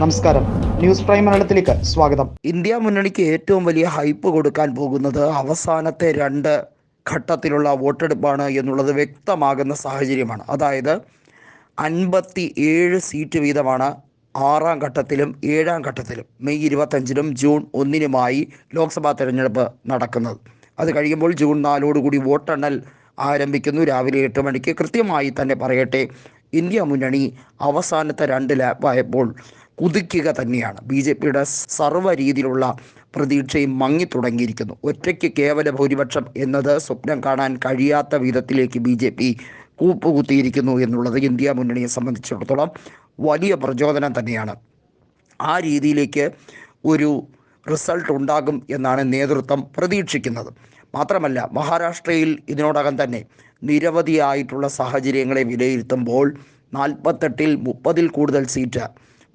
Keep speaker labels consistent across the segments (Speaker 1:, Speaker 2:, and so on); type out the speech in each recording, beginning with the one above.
Speaker 1: നമസ്കാരം. News prime മലയാളത്തിലേക്ക് സ്വാഗതം.
Speaker 2: ഇന്ത്യ മുന്നണിക്ക് ഏറ്റവും വലിയ ഹൈപ്പ് കൊടുക്കാൻ പോകുന്നത് അവസാനത്തെ രണ്ട് ഘട്ടത്തിലുള്ള വോട്ടെടുപ്പാണ് എന്നുള്ളത് വ്യക്തമാകുന്ന സാഹചര്യമാണ്. അതായത് അൻപത്തി ഏഴ് സീറ്റ് വീതമാണ് ആറാം ഘട്ടത്തിലും ഏഴാം ഘട്ടത്തിലും മെയ് ഇരുപത്തഞ്ചിനും ജൂൺ ഒന്നിനുമായി ലോക്സഭാ തെരഞ്ഞെടുപ്പ് നടക്കുന്നത്. അത് കഴിയുമ്പോൾ ജൂൺ നാലോടുകൂടി വോട്ടെണ്ണൽ ആരംഭിക്കുന്നു. രാവിലെ എട്ട് മണിക്ക് കൃത്യമായി തന്നെ പറയട്ടെ ഇന്ത്യ മുന്നണി അവസാനത്തെ രണ്ട് ലാപ്പായപ്പോൾ കുതിക്കുക തന്നെയാണ്. ബി ജെ പിയുടെ സർവ രീതിയിലുള്ള പ്രതീക്ഷയും മങ്ങിത്തുടങ്ങിയിരിക്കുന്നു ഒറ്റയ്ക്ക് കേവല ഭൂരിപക്ഷം എന്നത് സ്വപ്നം കാണാൻ കഴിയാത്ത വിധത്തിലേക്ക് ബി ജെ പി കൂപ്പുകുത്തിയിരിക്കുന്നു എന്നുള്ളത് ഇന്ത്യ മുന്നണിയെ സംബന്ധിച്ചിടത്തോളം വലിയ പ്രചോദനം തന്നെയാണ്. ആ രീതിയിലേക്ക് ഒരു റിസൾട്ട് ഉണ്ടാകും എന്നാണ് നേതൃത്വം പ്രതീക്ഷിക്കുന്നത്. മാത്രമല്ല മഹാരാഷ്ട്രയിൽ ഇതിനോടകം തന്നെ നിരവധിയായിട്ടുള്ള സാഹചര്യങ്ങളെ വിലയിരുത്തുമ്പോൾ നാൽപ്പത്തെട്ടിൽ മുപ്പതിൽ കൂടുതൽ സീറ്റ്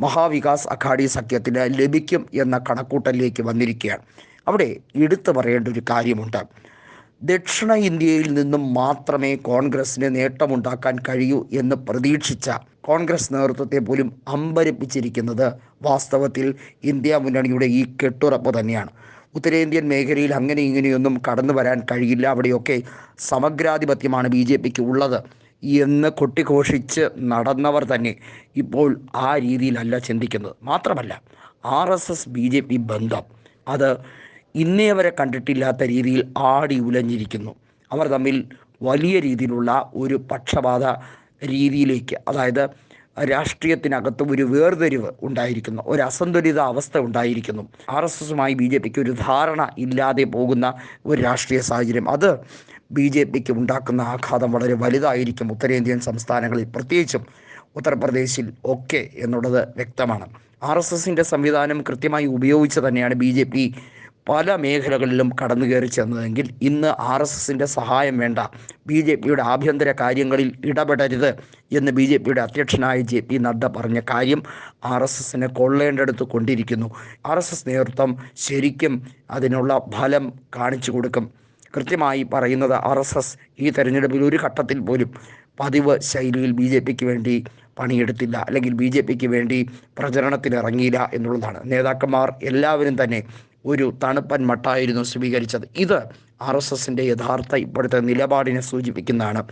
Speaker 2: മഹാവികാസ് അഘാടി സഖ്യത്തിന് ലഭിക്കും എന്ന കണക്കൂട്ടലിലേക്ക് വന്നിരിക്കുകയാണ്. അവിടെ എടുത്തു പറയേണ്ട ഒരു കാര്യമുണ്ട്. ദക്ഷിണ ഇന്ത്യയിൽ നിന്നും മാത്രമേ കോൺഗ്രസിന് നേട്ടമുണ്ടാക്കാൻ കഴിയൂ എന്ന് പ്രതീക്ഷിച്ച കോൺഗ്രസ് നേതൃത്വത്തെ പോലും അമ്പരപ്പിച്ചിരിക്കുന്നത് വാസ്തവത്തിൽ ഇന്ത്യ മുന്നണിയുടെ ഈ കെട്ടുറപ്പ് തന്നെയാണ്. ഉത്തരേന്ത്യൻ മേഖലയിൽ അങ്ങനെ ഇങ്ങനെയൊന്നും കടന്നു വരാൻ കഴിയില്ല. അവിടെയൊക്കെ സമഗ്രാധിപത്യമാണ് ബി ജെ പിക്ക് ഉള്ളത്. എന്ന് കൊട്ടിഘോഷിച്ച് നടന്നവർ തന്നെ ഇപ്പോൾ ആ രീതിയിലല്ല ചിന്തിക്കുന്നത്. മാത്രമല്ല R S S B J P ബന്ധം അത് ഇന്നേ വരെ കണ്ടിട്ടില്ലാത്ത രീതിയിൽ ആടി ഉലഞ്ഞിരിക്കുന്നു. അവർ തമ്മിൽ വലിയ രീതിയിലുള്ള ഒരു പക്ഷപാത രീതിയിലേക്ക് അതായത് രാഷ്ട്രീയത്തിനകത്ത് ഒരു വേർതിരിവ് ഉണ്ടായിരിക്കുന്നു. ഒരു അസന്തുലിത അവസ്ഥ ഉണ്ടായിരിക്കുന്നു. ആർ എസ് എസുമായി ബി ജെ പിക്ക് ഒരു ധാരണ ഇല്ലാതെ പോകുന്ന ഒരു രാഷ്ട്രീയ സാഹചര്യം. അത് ബി ജെ പിക്ക് ഉണ്ടാക്കുന്ന ആഘാതം വളരെ വലുതായിരിക്കും. ഉത്തരേന്ത്യൻ സംസ്ഥാനങ്ങളിൽ പ്രത്യേകിച്ചും ഉത്തർപ്രദേശിൽ ഒക്കെ എന്നുള്ളത് വ്യക്തമാണ്. ആർ എസ് എസിന്റെ സംവിധാനം കൃത്യമായി ഉപയോഗിച്ച് തന്നെയാണ് ബി ജെ പി പല മേഖലകളിലും കടന്നു കയറി ചെന്നതെങ്കിൽ ഇന്ന് ആർ എസ് എസിന്റെ സഹായം വേണ്ട. ബി ജെ പിയുടെ ആഭ്യന്തര കാര്യങ്ങളിൽ ഇടപെടരുത് എന്ന് ബി ജെ പിയുടെ അധ്യക്ഷനായ ജെ പി നദ്ദ പറഞ്ഞ കാര്യം ആർ എസ് എസിനെ കൊള്ളേണ്ടടുത്ത് കൊണ്ടിരിക്കുന്നു. ആർ എസ് എസ് നേതൃത്വം ശരിക്കും അതിനുള്ള ഫലം കാണിച്ചു കൊടുക്കും. കൃത്യമായി പറയുന്നത് ആർ എസ് എസ് ഈ തെരഞ്ഞെടുപ്പിൽ ഒരു ഘട്ടത്തിൽ പോലും പതിവ് ശൈലിയിൽ ബി ജെ പിക്ക് വേണ്ടി പണിയെടുത്തില്ല. അല്ലെങ്കിൽ ബി ജെ പിക്ക് വേണ്ടി പ്രചരണത്തിന് ഇറങ്ങിയില്ല എന്നുള്ളതാണ്. നേതാക്കന്മാർ എല്ലാവരും തന്നെ ഒരു തണുപ്പൻ മട്ടായിരുന്നു സ്വീകരിച്ചത്. ഇത് ആർ എസ് എസിന്റെ യഥാർത്ഥ ഇപ്പോഴത്തെ നിലപാടിനെ സൂചിപ്പിക്കുന്നതാണ്.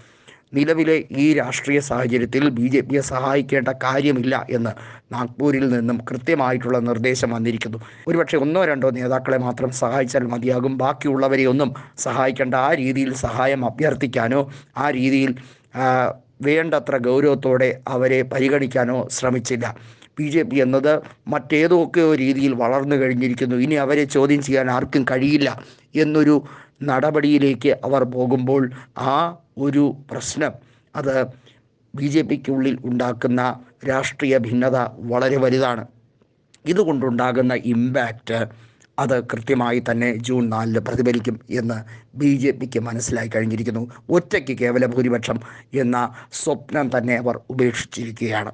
Speaker 2: നിലവിലെ ഈ രാഷ്ട്രീയ സാഹചര്യത്തിൽ ബി ജെ പിയെ സഹായിക്കേണ്ട കാര്യമില്ല എന്ന് നാഗ്പൂരിൽ നിന്നും കൃത്യമായിട്ടുള്ള നിർദ്ദേശം വന്നിരിക്കുന്നു. ഒരുപക്ഷെ ഒന്നോ രണ്ടോ നേതാക്കളെ മാത്രം സഹായിച്ചാൽ മതിയാകും. ബാക്കിയുള്ളവരെ ഒന്നും സഹായിക്കേണ്ട ആ രീതിയിൽ സഹായം അഭ്യർത്ഥിക്കാനോ ആ രീതിയിൽ വേണ്ടത്ര ഗൗരവത്തോടെ അവരെ പരിഗണിക്കാനോ ശ്രമിച്ചില്ല. ബി ജെ പി എന്നത് മറ്റേതൊക്കെയോ രീതിയിൽ വളർന്നു കഴിഞ്ഞിരിക്കുന്നു. ഇനി അവരെ ചോദ്യം ചെയ്യാൻ ആർക്കും കഴിയില്ല എന്നൊരു നടപടിയിലേക്ക് അവർ പോകുമ്പോൾ ആ ഒരു പ്രശ്നം അത് ബി ജെ പിക്കുള്ളിൽ ഉണ്ടാക്കുന്ന രാഷ്ട്രീയ ഭിന്നത വളരെ വലുതാണ്. ഇതുകൊണ്ടുണ്ടാകുന്ന ഇമ്പാക്റ്റ് അത് കൃത്യമായി തന്നെ ജൂൺ നാലിന് പ്രതിഫലിക്കും എന്ന് ബി ജെ പിക്ക് മനസ്സിലായി കഴിഞ്ഞിരിക്കുന്നു. ഒറ്റയ്ക്ക് കേവല ഭൂരിപക്ഷം എന്ന സ്വപ്നം തന്നെ അവർ ഉപേക്ഷിച്ചിരിക്കുകയാണ്.